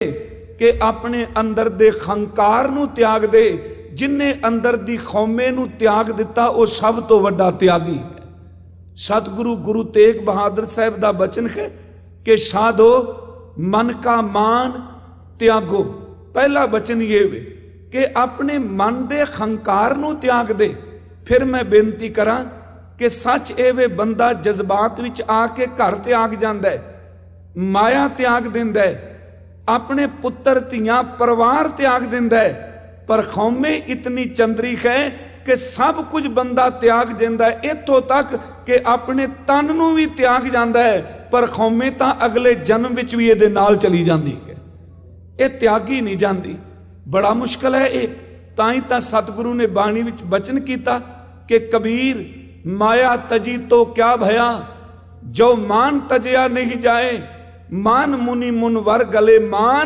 ਕਿ ਆਪਣੇ ਅੰਦਰ ਦੇ ਖੰਕਾਰ ਨੂੰ ਤਿਆਗ ਦੇ ਜਿਨਨੇ ਅੰਦਰ ਦੀ ਖੌਮੇ ਨੂੰ ਤਿਆਗ ਦਿੱਤਾ, ਉਹ ਸਭ ਤੋਂ ਵੱਡਾ ਤਿਆਗੀ ਹੈ। ਸਤਿਗੁਰੂ ਗੁਰੂ ਤੇਗ ਬਹਾਦਰ ਸਾਹਿਬ ਦਾ ਬਚਨ ਹੈ ਕਿ ਸਾਧੋ, ਮਨ ਕਾ ਮਾਨ ਤਿਆਗੋ। ਪਹਿਲਾ ਬਚਨ ਇਹ ਵੇ ਕਿ ਆਪਣੇ ਮਨ ਦੇ ਖੰਕਾਰ ਨੂੰ ਤਿਆਗ ਦੇ। ਫਿਰ ਮੈਂ ਬੇਨਤੀ ਕਰਾਂ ਕਿ ਸੱਚ ਇਹ ਵੇ ਬੰਦਾ ਜਜ਼ਬਾਤ ਵਿੱਚ ਆ ਕੇ ਘਰ ਤਿਆਗ ਜਾਂਦਾ ਹੈ, ਮਾਇਆ ਤਿਆਗ ਦਿੰਦਾ ਹੈ ਆਪਣੇ ਪੁੱਤਰ ਧੀਆਂ ਪਰਿਵਾਰ ਤਿਆਗ ਦਿੰਦਾ ਹੈ। ਪਰ ਖੌਮੇ ਇਤਨੀ ਚੰਦਰੀਕ ਹੈ ਕਿ ਸਭ ਕੁਝ ਬੰਦਾ ਤਿਆਗ ਦਿੰਦਾ ਹੈ। ਇੱਥੋਂ ਤੱਕ ਕਿ ਆਪਣੇ ਤਨ ਨੂੰ ਵੀ ਤਿਆਗ ਜਾਂਦਾ ਹੈ। ਪਰ ਖੌਮੇ ਤਾਂ ਅਗਲੇ ਜਨਮ ਵਿੱਚ ਵੀ ਇਹਦੇ ਨਾਲ ਚਲੀ ਜਾਂਦੀ ਹੈ। ਇਹ ਤਿਆਗੀ ਨਹੀਂ ਜਾਂਦੀ। ਬੜਾ ਮੁਸ਼ਕਲ ਹੈ ਇਹ। ਤਾਂ ਹੀ ਤਾਂ ਸਤਿਗੁਰੂ ਨੇ ਬਾਣੀ ਵਿੱਚ ਬਚਨ ਕੀਤਾ ਕਿ ਕਬੀਰ, ਮਾਇਆ ਤਜੀ ਤੋ ਕਿਆ ਭਇਆ? ਜੋ ਮਾਨ ਤਜਿਆ ਨਹੀਂ ਜਾਏ ਮਾਨ ਮੁਨੀ ਮੁਨ ਵਰ ਗਲੇ ਮਾਨ